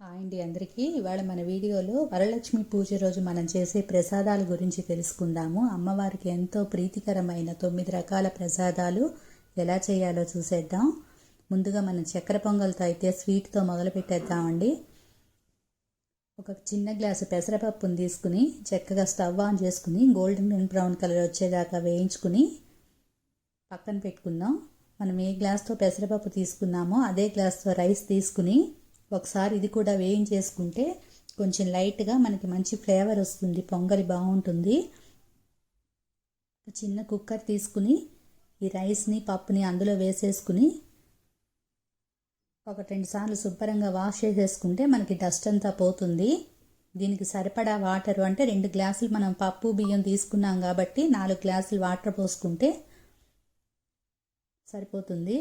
Hi అండి అందరికీ. ఇవాళ మన వీడియోలో వరలక్ష్మి పూజ రోజు మనం చేసే ప్రసాదాల గురించి తెలుసుకుందాము. అమ్మవారికి ఎంతో ప్రీతికరమైన తొమ్మిది రకాల ప్రసాదాలు ఎలా చేయాలో చూసేద్దాం. ముందుగా మనం చక్కెర పొంగల్తో అయితే స్వీట్తో మొదలు పెట్టేద్దామండి. ఒక చిన్న గ్లాసు పెసరపప్పును తీసుకుని చక్కగా స్టవ్ ఆన్ చేసుకుని గోల్డెన్ బ్రౌన్ కలర్ వచ్చేదాకా వేయించుకుని పక్కన పెట్టుకుందాం. మనం ఏ గ్లాస్తో పెసరపప్పు తీసుకున్నామో అదే గ్లాస్తో రైస్ తీసుకుని ఒకసారి ఇది కూడా వేయించేసుకుంటే కొంచెం లైట్గా మనకి మంచి ఫ్లేవర్ వస్తుంది పొంగలి బాగుంటుంది. చిన్న కుక్కర్ తీసుకుని ఈ రైస్ని పప్పుని అందులో వేసేసుకుని ఒక రెండు సార్లు శుభ్రంగా వాష్ చేసేసుకుంటే మనకి డస్ట్ అంతా పోతుంది. దీనికి సరిపడా వాటర్ అంటే రెండు గ్లాసులు మనం పప్పు బియ్యం తీసుకున్నాం కాబట్టి నాలుగు గ్లాసులు వాటర్ పోసుకుంటే సరిపోతుంది.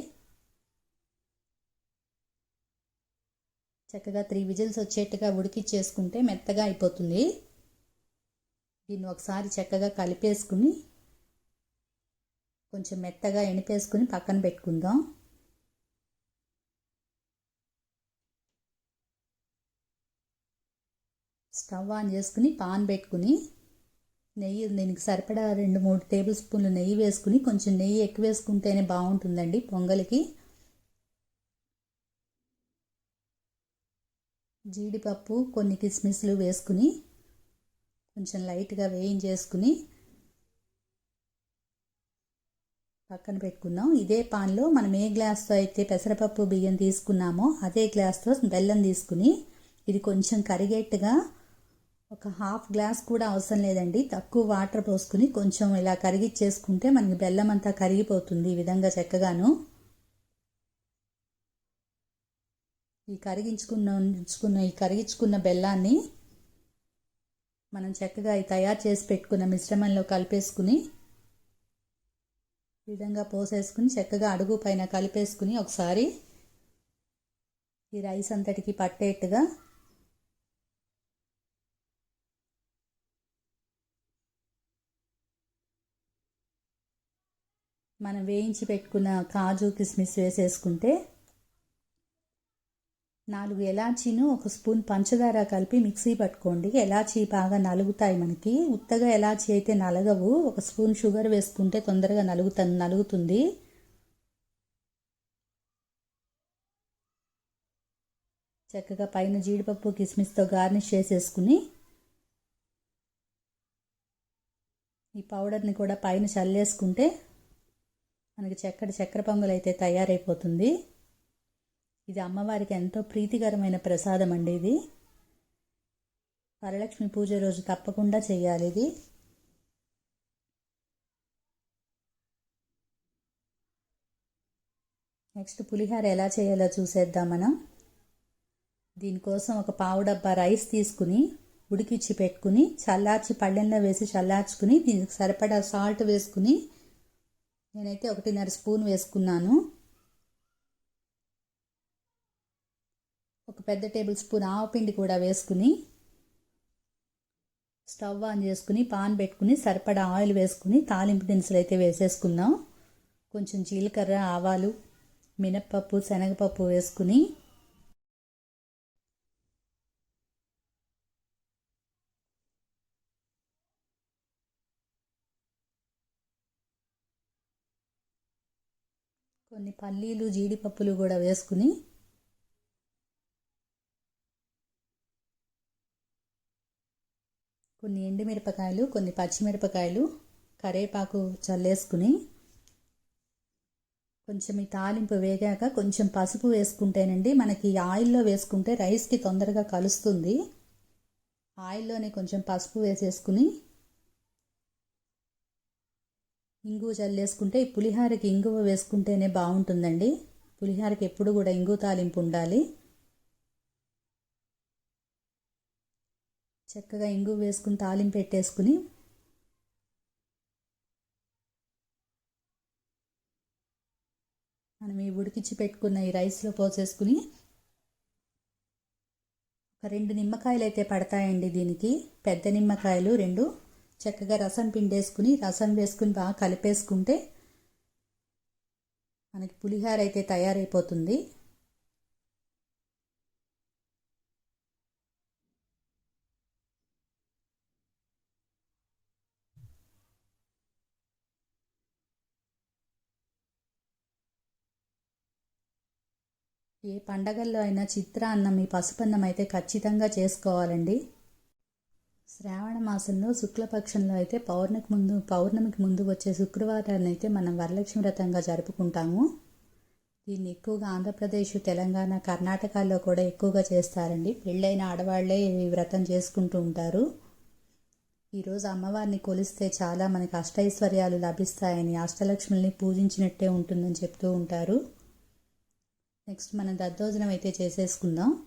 చక్కగా త్రీ విజిల్స్ వచ్చేట్టుగా ఉడికిచ్చేసుకుంటే మెత్తగా అయిపోతుంది. దీన్ని ఒకసారి చక్కగా కలిపేసుకుని కొంచెం మెత్తగా ఎనిపేసుకుని పక్కన పెట్టుకుందాం. స్టవ్ ఆన్ చేసుకుని పాన్ పెట్టుకుని నెయ్యి దీనికి సరిపడా రెండు మూడు టేబుల్ స్పూన్లు నెయ్యి వేసుకుని కొంచెం నెయ్యి ఎక్కువ వేసుకుంటేనే బాగుంటుందండి పొంగలికి. జీడిపప్పు కొన్ని కిస్మిస్లు వేసుకుని కొంచెం లైట్గా వేయించేసుకుని పక్కన పెట్టుకుందాం. ఇదే పాన్లో మనం ఏ గ్లాస్తో అయితే పెసరపప్పు బియ్యం తీసుకున్నామో అదే గ్లాస్తో బెల్లం తీసుకుని ఇది కొంచెం కరిగేట్టుగా ఒక హాఫ్ గ్లాస్ కూడా అవసరం లేదండి. తక్కువ వాటర్ పోసుకుని కొంచెం ఇలా కరిగిచ్చేసుకుంటే మనకి బెల్లం అంతా కరిగిపోతుంది ఈ విధంగా చక్కగాను. ఈ కరిగించుకున్న ఉంచుకున్న ఈ కరిగించుకున్న బెల్లాన్ని మనం చక్కగా ఈ తయారు చేసి పెట్టుకున్న మిశ్రమంలో కలిపేసుకుని ఈ విధంగా పోసేసుకుని చక్కగా అడుగు పైన కలిపేసుకుని ఒకసారి ఈ రైస్ అంతటికి పట్టేట్టుగా మనం వేయించి పెట్టుకున్న కాజు కిస్మిస్ వేసేసుకుంటే నాలుగు ఎలాచీను ఒక స్పూన్ పంచదార కలిపి మిక్సీ పట్టుకోండి. ఎలాచీ బాగా నలుగుతాయి మనకి. ఉత్తగా ఎలాచీ అయితే నలగవు ఒక స్పూన్ షుగర్ వేసుకుంటే తొందరగా నలుగుత నలుగుతుంది. చక్కగా పైన జీడిపప్పు కిస్మిస్తో గార్నిష్ చేసేసుకుని ఈ పౌడర్ని కూడా పైన చల్లేసుకుంటే మనకి చక్కటి చక్కెర పొంగల్ అయితే తయారైపోతుంది. ఇది అమ్మవారికి ఎంతో ప్రీతికరమైన ప్రసాదం అండి ఇది. వరలక్ష్మి పూజ రోజు తప్పకుండా చేయాలి ఇది. నెక్స్ట్ పులిహార ఎలా చేయాలో చూసేద్దాం మనం. దీనికోసం ఒక పావు డబ్బా రైస్ తీసుకుని ఉడికిచ్చి పెట్టుకుని చల్లార్చి పళ్ళెంలో వేసి చల్లార్చుకుని దీనికి సరిపడా సాల్ట్ వేసుకుని నేనైతే ఒకటిన్నర స్పూన్ వేసుకున్నాను. ఒక పెద్ద టేబుల్ స్పూన్ ఆవపిండి కూడా వేసుకుని స్టవ్ ఆన్ చేసుకుని పాన్ పెట్టుకుని సరిపడా ఆయిల్ వేసుకుని తాలింపు దినుసులు అయితే వేసేసుకుందాం. కొంచెం జీలకర్ర ఆవాలు మినప్పప్పు శనగపప్పు వేసుకుని కొన్ని పల్లీలు జీడిపప్పులు కూడా వేసుకుని కొన్ని ఎండుమిరపకాయలు కొన్ని పచ్చిమిరపకాయలు కరేపాకు చల్లేసుకుని కొంచెం ఈ తాలింపు వేగాక కొంచెం పసుపు వేసుకుంటేనండి మనకి ఆయిల్లో వేసుకుంటే రైస్కి తొందరగా కలుస్తుంది. ఆయిల్లోనే కొంచెం పసుపు వేసేసుకుని ఇంగువ చల్లేసుకుంటే ఈ పులిహారకి ఇంగువ వేసుకుంటేనే బాగుంటుందండి. పులిహారకి ఎప్పుడు కూడా ఇంగు తాలింపు ఉండాలి. చక్కగా ఇంగు వేసుకుని తాలింపు పెట్టేసుకుని మనం ఈ ఉడికించి పెట్టుకున్న ఈ రైస్లో పోసేసుకుని ఒక రెండు నిమ్మకాయలు అయితే పడతాయండి దీనికి. పెద్ద నిమ్మకాయలు రెండు. చక్కగా రసం పిండేసుకుని రసం వేసుకుని బాగా కలిపేసుకుంటే మనకి పులిహార అయితే తయారైపోతుంది. ఏ పండగల్లో అయినా చిత్రాన్నం ఈ పసుపన్నం అయితే ఖచ్చితంగా చేసుకోవాలండి. శ్రావణ మాసంలో శుక్లపక్షంలో అయితే పౌర్ణమికి ముందు పౌర్ణమికి ముందు వచ్చే శుక్రవారాన్ని అయితే మనం వరలక్ష్మి వ్రతంగా జరుపుకుంటాము. దీన్ని ఎక్కువగా ఆంధ్రప్రదేశ్ తెలంగాణ కర్ణాటకలో కూడా ఎక్కువగా చేస్తారండి. పెళ్ళైన ఆడవాళ్ళే ఈ వ్రతం చేసుకుంటూ ఉంటారు. ఈరోజు అమ్మవారిని కొలిస్తే చాలా మనకి అష్టైశ్వర్యాలు లభిస్తాయని అష్టలక్ష్మిని పూజించినట్టే ఉంటుందని చెప్తూ ఉంటారు. నెక్స్ట్ మనం దద్దోజనం అయితే చేసేసుకుందాం.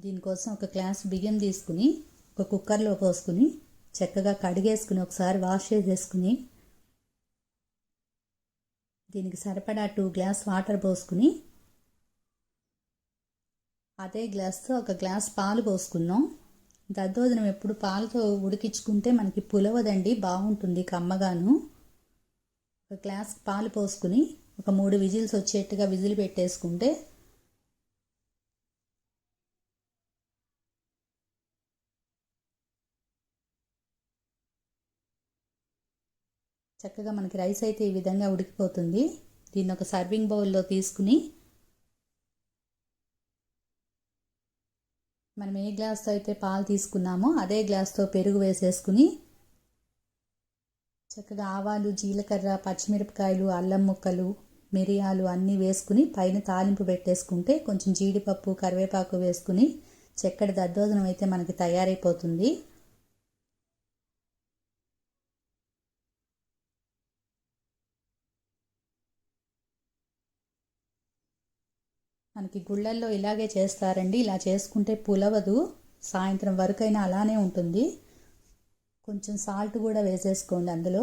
దీనికోసం ఒక గ్లాస్ బియ్యం తీసుకుని ఒక కుక్కర్లో పోసుకుని చక్కగా కడిగేసుకుని ఒకసారి వాష్ చేసేసుకుని దీనికి సరిపడా టూ గ్లాస్ వాటర్ పోసుకుని అదే గ్లాస్తో ఒక గ్లాస్ పాలు పోసుకుందాం. దద్దోజనం ఎప్పుడు పాలతో ఉడికించుకుంటే మనకి పులవదండి బాగుంటుంది కమ్మగాను. ఒక గ్లాస్ పాలు పోసుకుని ఒక మూడు విజిల్స్ వచ్చేట్టుగా విజిల్ పెట్టేసుకుంటే చక్కగా మనకి రైస్ అయితే ఈ విధంగా ఉడికిపోతుంది. దీన్ని ఒక సర్వింగ్ బౌల్లో తీసుకుని మనం ఏ గ్లాస్తో అయితే పాలు తీసుకున్నామో అదే గ్లాస్తో పెరుగు వేసేసుకుని చక్కగా ఆవాలు జీలకర్ర పచ్చిమిరపకాయలు అల్లం ముక్కలు మిరియాలు అన్నీ వేసుకుని పైన తాలింపు పెట్టేసుకుంటే కొంచెం జీడిపప్పు కరివేపాకు వేసుకుని చక్కటి దద్దోజనం అయితే మనకి తయారైపోతుంది. మనకి గుళ్ళల్లో ఇలాగే చేస్తారండి. ఇలా చేసుకుంటే పులవదు. సాయంత్రం వరకైనా అలానే ఉంటుంది. కొంచెం సాల్ట్ కూడా వేసేసుకోండి అందులో.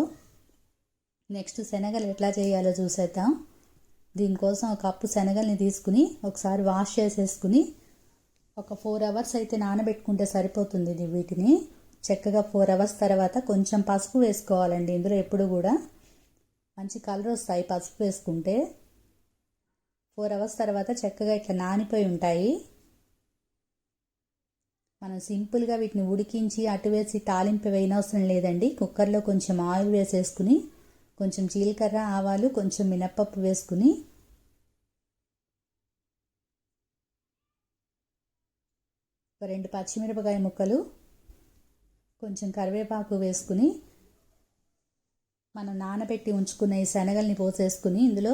నెక్స్ట్ శనగలు ఎట్లా చేయాలో చూసేద్దాం. దీనికోసం ఒక కప్పు శనగల్ని తీసుకుని ఒకసారి వాష్ చేసేసుకుని ఒక ఫోర్ అవర్స్ అయితే నానబెట్టుకుంటే సరిపోతుంది ఇది వీటిని. చక్కగా ఫోర్ అవర్స్ తర్వాత కొంచెం పసుపు వేసుకోవాలండి. ఇందులో ఎప్పుడు కూడా మంచి కలర్ వస్తాయి పసుపు వేసుకుంటే. ఫోర్ అవర్స్ తర్వాత చక్కగా ఇట్లా నానిపోయి ఉంటాయి. మనం సింపుల్గా వీటిని ఉడికించి అటు వేసి తాలింపు వేయనవసరం లేదండి. కుక్కర్లో కొంచెం ఆయిల్ వేసేసుకుని కొంచెం జీలకర్ర ఆవాలు కొంచెం మినప్పప్పు వేసుకుని ఒక రెండు పచ్చిమిరపకాయ ముక్కలు కొంచెం కరివేపాకు వేసుకుని మనం నానబెట్టి ఉంచుకున్న ఈ శనగల్ని పోసేసుకుని ఇందులో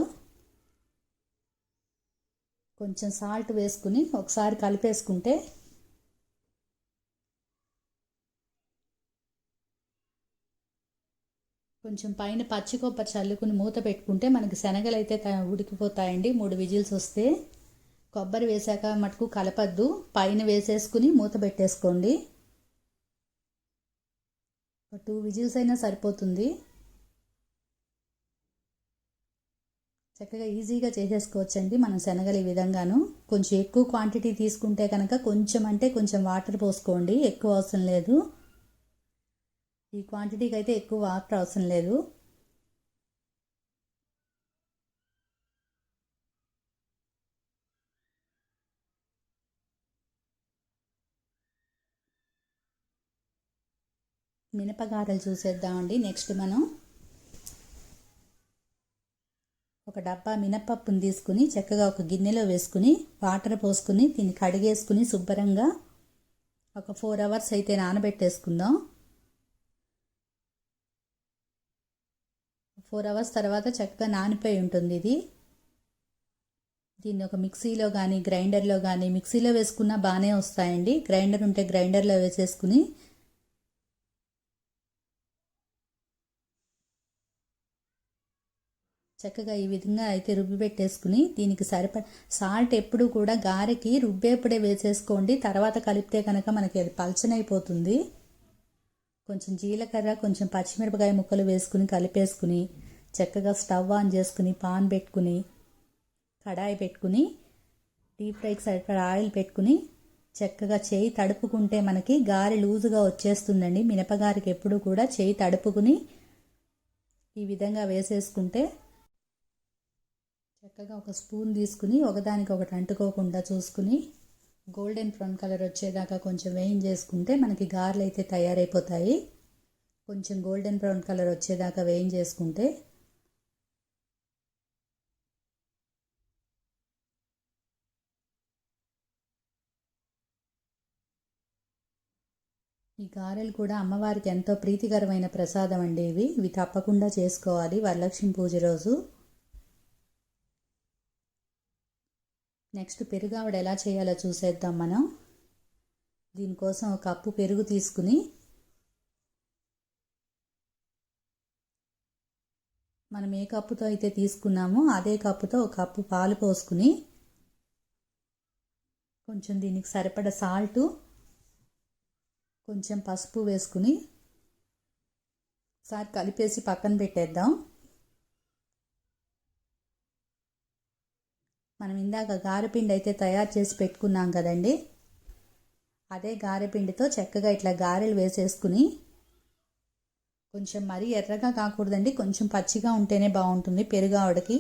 కొంచెం సాల్ట్ వేసుకుని ఒకసారి కలిపేసుకుంటే కొంచెం పైన పచ్చి కొబ్బరి చల్లుకుని మూత పెట్టుకుంటే మనకి శనగలు అయితే ఉడికిపోతాయండి. మూడు విజిల్స్ వస్తే కొబ్బరి వేసాక మటుకు కలపద్దు. పైన వేసేసుకుని మూత పెట్టేసుకోండి. టూ విజిల్స్ అయినా సరిపోతుంది. చక్కగా ఈజీగా చేసేసుకోవచ్చండి మనం శనగలు ఈ విధంగాను. కొంచెం ఎక్కువ క్వాంటిటీ తీసుకుంటే కనుక కొంచెం అంటే కొంచెం వాటర్ పోసుకోండి. ఎక్కువ అవసరం లేదు. ఈ క్వాంటిటీకి అయితే ఎక్కువ వాటర్ అవసరం లేదు. మినపగారలు చూసేద్దామండి. నెక్స్ట్ మనం ఒక డబ్బా మినపప్పుని తీసుకుని చక్కగా ఒక గిన్నెలో వేసుకుని వాటర్ పోసుకుని దీన్ని కడిగేసుకుని శుభ్రంగా ఒక ఫోర్ అవర్స్ అయితే నానబెట్టేసుకుందాం. ఫోర్ అవర్స్ తర్వాత చక్కగా నానిపోయి ఉంటుంది ఇది. దీన్ని ఒక మిక్సీలో కానీ గ్రైండర్లో కానీ మిక్సీలో వేసుకున్నా బాగానే వస్తాయండి. గ్రైండర్ ఉంటే గ్రైండర్లో వేసేసుకుని చక్కగా ఈ విధంగా అయితే రుబ్బి పెట్టేసుకుని దీనికి సరిపడ సాల్ట్ ఎప్పుడు కూడా గారెకి రుబ్బేప్పుడే వేసేసుకోండి. తర్వాత కలిపితే కనుక మనకి అది పలచనైపోతుంది. కొంచెం జీలకర్ర కొంచెం పచ్చిమిరపకాయ ముక్కలు వేసుకుని కలిపేసుకుని చక్కగా స్టవ్ ఆన్ చేసుకుని పాన్ పెట్టుకుని కడాయి పెట్టుకుని డీప్ ఫ్రైకి సరిపడ ఆయిల్ పెట్టుకుని చక్కగా చేయి తడుపుకుంటే మనకి గారె లూజుగా వచ్చేస్తుందండి. మినపగారికి ఎప్పుడు కూడా చేయి తడుపుకుని ఈ విధంగా వేసేసుకుంటే చక్కగా ఒక స్పూన్ తీసుకుని ఒకదానికొకటి అంటుకోకుండా చూసుకుని గోల్డెన్ బ్రౌన్ కలర్ వచ్చేదాకా కొంచెం వేయించేసుకుంటే మనకి గార్లు అయితే తయారైపోతాయి. కొంచెం గోల్డెన్ బ్రౌన్ కలర్ వచ్చేదాకా వేయించేసుకుంటే ఈ గారెలు కూడా అమ్మవారికి ఎంతో ప్రీతికరమైన ప్రసాదం అండి ఇవి. ఇవి తప్పకుండా చేసుకోవాలి. వరలక్ష్మి పూజ రోజు. నెక్స్ట్ పెరుగు ఆవిడ ఎలా చేయాలో చూసేద్దాం మనం. దీనికోసం ఒక కప్పు పెరుగు తీసుకుని మనం ఏ కప్పుతో అయితే తీసుకున్నామో అదే కప్పుతో ఒక కప్పు పాలు పోసుకుని కొంచెం దీనికి సరిపడ సాల్టు కొంచెం పసుపు వేసుకుని ఒకసారి కలిపేసి పక్కన పెట్టేద్దాం. మనం ఇందాక గారెపిండి అయితే తయారు చేసి పెట్టుకున్నాం కదండి. అదే గారెపిండితో చక్కగా ఇట్లా గారెలు వేసేసుకుని కొంచెం మరీ ఎర్రగా కాకూడదండి. కొంచెం పచ్చిగా ఉంటేనే బాగుంటుంది పెరుగావడకి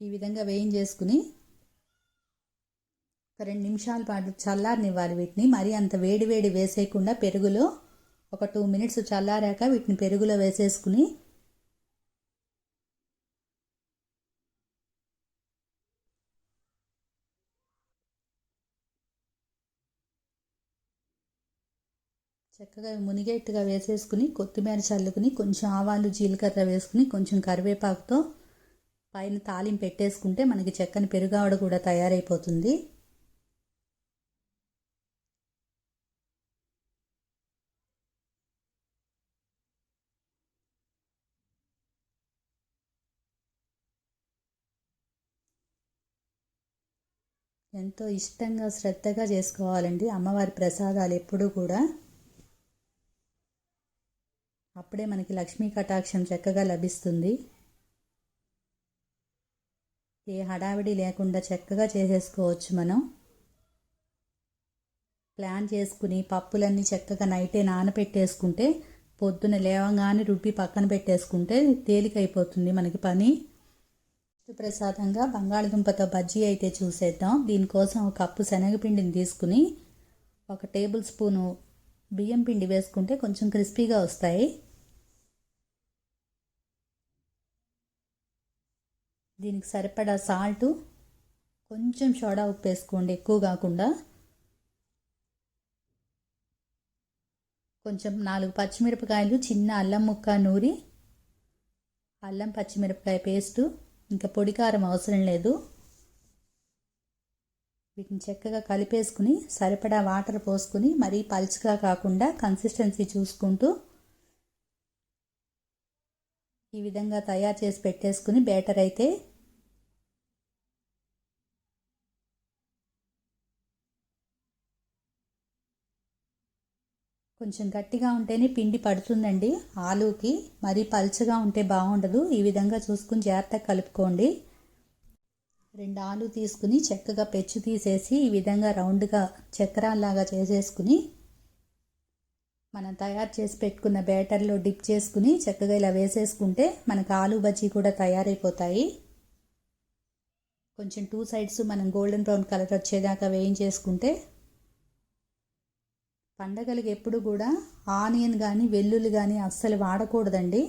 ఈ విధంగా వేయించేసుకుని ఒక రెండు నిమిషాల పాటు చల్లారనివ్వాలి వీటిని. మరీ అంత వేడి వేడి వేసేయకుండా పెరుగులో ఒక టూ మినిట్స్ చల్లారాక వీటిని పెరుగులో వేసేసుకుని చక్కగా మునిగేట్టుగా వేసేసుకుని కొత్తిమీర చల్లుకుని కొంచెం ఆవాలు జీలకర్ర వేసుకుని కొంచెం కరివేపాకుతో పైన తాలింపు పెట్టేసుకుంటే మనకి చెక్కని పెరుగావడ కూడా తయారైపోతుంది. ఎంతో ఇష్టంగా శ్రద్ధగా చేసుకోవాలండి అమ్మవారి ప్రసాదాలు ఎప్పుడూ కూడా. అప్పుడే మనకి లక్ష్మీ కటాక్షం చక్కగా లభిస్తుంది. ఏ హడావిడి లేకుండా చక్కగా చేసేసుకోవచ్చు మనం. ప్లాన్ చేసుకుని పప్పులన్నీ చక్కగా నైటే నానపెట్టేసుకుంటే పొద్దున లేవగానే రుబ్బి పక్కన పెట్టేసుకుంటే తేలికైపోతుంది మనకి పని. ప్రసాదంగా బంగాళదుంపతో బజ్జీ అయితే చూసేద్దాం. దీనికోసం ఒక కప్పు శనగపిండిని తీసుకుని ఒక టేబుల్ స్పూను బియ్యం పిండి వేసుకుంటే కొంచెం క్రిస్పీగా వస్తాయి. దీనికి సరిపడా సాల్టు కొంచెం సోడా ఉప్పు వేసుకోండి ఎక్కువ కాకుండా. కొంచెం నాలుగు పచ్చిమిరపకాయలు చిన్న అల్లం ముక్క నూరి అల్లం పచ్చిమిరపకాయ పేస్టు ఇంకా పొడి కారం అవసరం లేదు. వీటిని చక్కగా కలిపేసుకుని సరిపడా వాటర్ పోసుకుని మరీ పలుచగా కాకుండా కన్సిస్టెన్సీ చూసుకుంటూ ఈ విధంగా తయారు చేసి పెట్టేసుకుని బేటర్ అయితే కొంచెం గట్టిగా ఉంటేనే పిండి పడుతుందండి ఆలూకి. మరీ పలుచగా ఉంటే బాగుండదు. ఈ విధంగా చూసుకుని జాగ్రత్తగా కలుపుకోండి. రెండు ఆలు తీసుకుని చక్కగా పెచ్చు తీసేసి ఈ విధంగా రౌండ్గా చక్రాల్లాగా చేసేసుకుని మనం తయారు చేసి పెట్టుకున్న బ్యాటర్లో డిప్ చేసుకుని చక్కగా ఇలా వేసేసుకుంటే మనకు ఆలు బజ్జీ కూడా తయారైపోతాయి. కొంచెం టూ సైడ్స్ మనం గోల్డెన్ బ్రౌన్ కలర్ వచ్చేదాకా వేయించేసుకుంటే పండగలకి ఎప్పుడు కూడా ఆనియన్ కానీ వెల్లుల్లి కానీ అస్సలు వాడకూడదండి.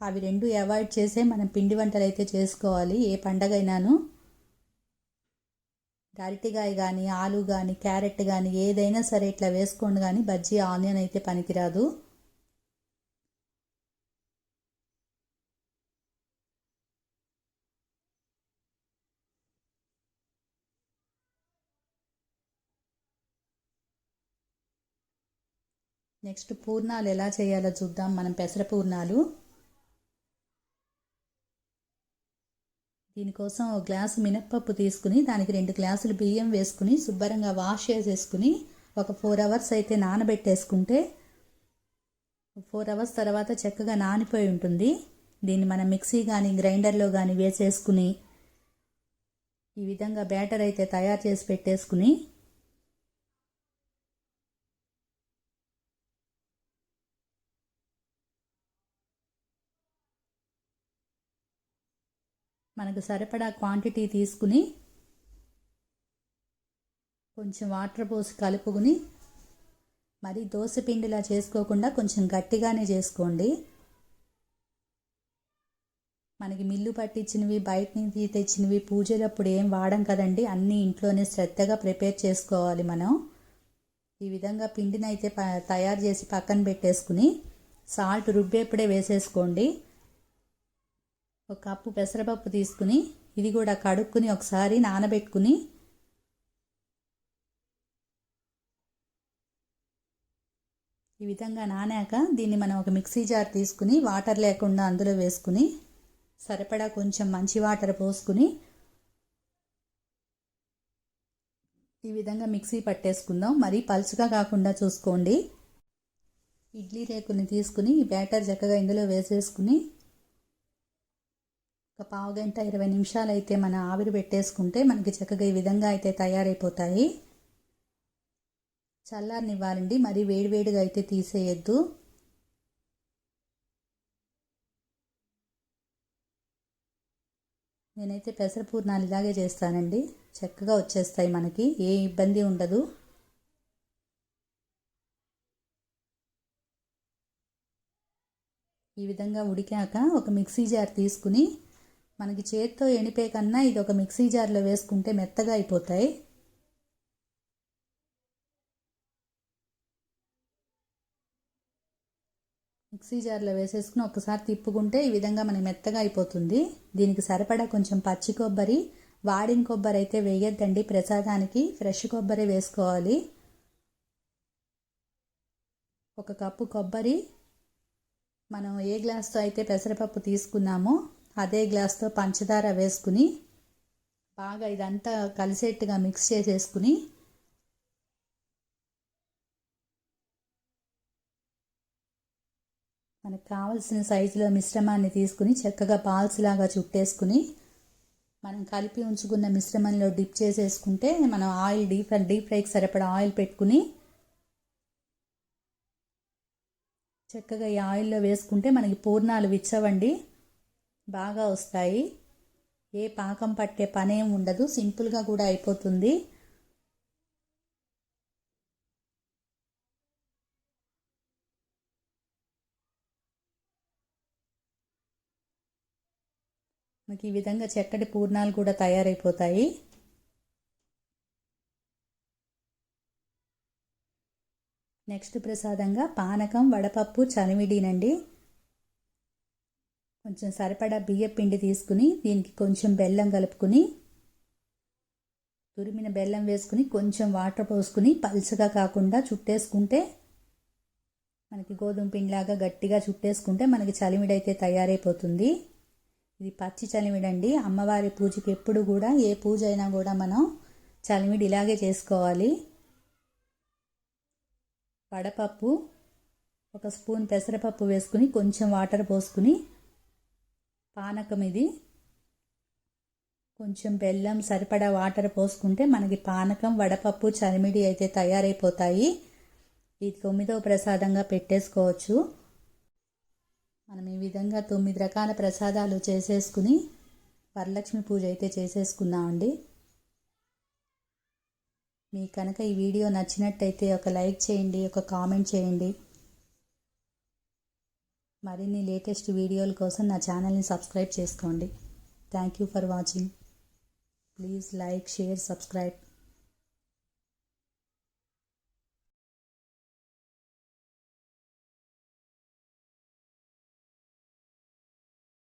అవి రెండు అవాయిడ్ చేసే మనం పిండి వంటలు అయితే చేసుకోవాలి. ఏ పండగైనాను అరటికాయ కానీ ఆలు కానీ క్యారెట్ కానీ ఏదైనా సరే ఇట్లా వేసుకోండి కానీ బజ్జీ ఆనియన్ అయితే పనికిరాదు. నెక్స్ట్ పూర్ణాలు ఎలా చేయాలో చూద్దాం. మనం పెసర పూర్ణాలు. దీనికోసం ఒక గ్లాసు మినప్పప్పు తీసుకుని దానికి రెండు గ్లాసులు బియ్యం వేసుకుని శుభ్రంగా వాష్ చేసేసుకుని ఒక ఫోర్ అవర్స్ అయితే నానబెట్టేసుకుంటే ఫోర్ అవర్స్ తర్వాత చక్కగా నానిపోయి ఉంటుంది. దీన్ని మనం మిక్సీ కానీ గ్రైండర్లో కానీ వేసేసుకుని ఈ విధంగా బ్యాటర్ అయితే తయారు చేసి పెట్టేసుకుని మనకు సరిపడా క్వాంటిటీ తీసుకుని కొంచెం వాటర్ పోసి కలుపుకుని మరి దోశ పిండిలా చేసుకోకుండా కొంచెం గట్టిగానే చేసుకోండి. మనకి మిల్లు పట్టించినవి బయట నుంచి తెచ్చినవి పూజలప్పుడు ఏం వాడం కదండి అన్నీ ఇంట్లోనే శ్రద్ధగా ప్రిపేర్ చేసుకోవాలి మనం. ఈ విధంగా పిండిని అయితే తయారు చేసి పక్కన పెట్టేసుకుని సాల్ట్ రుబ్బేప్పుడే వేసేసుకోండి. ఒక కప్పు పెసరపప్పు తీసుకుని ఇది కూడా కడుక్కుని ఒకసారి నానబెట్టుకుని ఈ విధంగా నానాక దీన్ని మనం ఒక మిక్సీ జార్ తీసుకుని వాటర్ లేకుండా అందులో వేసుకుని సరిపడా కొంచెం మంచి వాటర్ పోసుకుని ఈ విధంగా మిక్సీ పట్టేసుకుందాం. మరీ పలుచగా కాకుండా చూసుకోండి. ఇడ్లీ రేకుని తీసుకుని ఈ బ్యాటర్ చక్కగా ఇందులో వేసేసుకుని ఒక పావు గంట ఇరవై నిమిషాలు అయితే మన ఆవిరి పెట్టేసుకుంటే మనకి చక్కగా ఈ విధంగా అయితే తయారైపోతాయి. చల్లారనివ్వాలండి మరి వేడివేడిగా అయితే తీసేయద్దు. నేనైతే పెసరపూర్ణాలు ఇలాగే చేస్తానండి. చక్కగా వచ్చేస్తాయి మనకి ఏ ఇబ్బంది ఉండదు. ఈ విధంగా ఉడికాక ఒక మిక్సీ జార్ తీసుకుని మనకి చేత్తో ఎనిపే కన్నా ఇది ఒక మిక్సీ జార్లో వేసుకుంటే మెత్తగా అయిపోతాయి. మిక్సీ జార్లో వేసేసుకుని ఒకసారి తిప్పుకుంటే ఈ విధంగా మనకి మెత్తగా అయిపోతుంది. దీనికి సరిపడా కొంచెం పచ్చి కొబ్బరి వాడిన కొబ్బరి అయితే వేయద్దండి. ప్రసాదానికి ఫ్రెష్ కొబ్బరి వేసుకోవాలి. ఒక కప్పు కొబ్బరి మనం ఏ గ్లాస్తో అయితే పెసరపప్పు తీసుకున్నామో అదే గ్లాస్తో పంచదార వేసుకుని బాగా ఇదంతా కలిసేట్టుగా మిక్స్ చేసేసుకుని మనకు కావలసిన సైజులో మిశ్రమాన్ని తీసుకుని చక్కగా పాల్స్లాగా చుట్టేసుకుని మనం కలిపి ఉంచుకున్న మిశ్రమంలో డిప్ చేసేసుకుంటే మనం ఆయిల్ డీప్ డీప్ ఫ్రైకి సరిపడా ఆయిల్ పెట్టుకుని చక్కగా ఈ ఆయిల్లో వేసుకుంటే మనకి పూర్ణాలు విచ్చవండి. బాగా వస్తాయి. ఏ పాకం పట్టే పనేం ఉండదు. సింపుల్గా కూడా అయిపోతుంది. మనకి ఈ విధంగా చక్కటి పూర్ణాలు కూడా తయారైపోతాయి. నెక్స్ట్ ప్రసాదంగా పానకం వడపప్పు చనివిడినండి కొంచెం సరిపడా బియ్య పిండి తీసుకుని దీనికి కొంచెం బెల్లం కలుపుకుని తురిమిన బెల్లం వేసుకుని కొంచెం వాటర్ పోసుకుని పలుచగా కాకుండా చుట్టేసుకుంటే మనకి గోధుమ పిండిలాగా గట్టిగా చుట్టేసుకుంటే మనకి చలిమిడైతే తయారైపోతుంది. ఇది పచ్చి చలిమిడి అండి అమ్మవారి పూజకి ఎప్పుడు కూడా ఏ పూజ అయినా కూడా మనం చలిమిడి ఇలాగే చేసుకోవాలి. వడపప్పు ఒక స్పూన్ పెసరపప్పు వేసుకుని కొంచెం వాటర్ పోసుకుని పానకం ఇది. కొంచెం బెల్లం సరిపడా వాటర్ పోసుకుంటే మనకి పానకం వడపప్పు చలిమిడి అయితే తయారైపోతాయి. ఇది తొమ్మిదవ ప్రసాదంగా పెట్టేసుకోవచ్చు. మనం ఈ విధంగా తొమ్మిది రకాల ప్రసాదాలు చేసేసుకుని వరలక్ష్మి పూజ అయితే చేసేసుకున్నామండి మీకు కనుక ఈ వీడియో నచ్చినట్టయితే ఒక లైక్ చేయండి ఒక కామెంట్ చేయండి. మరిన్ని లేటెస్ట్ వీడియోల కోసం నా ఛానల్ని సబ్స్క్రైబ్ చేసుకోండి. Thank you for watching. Please like share subscribe.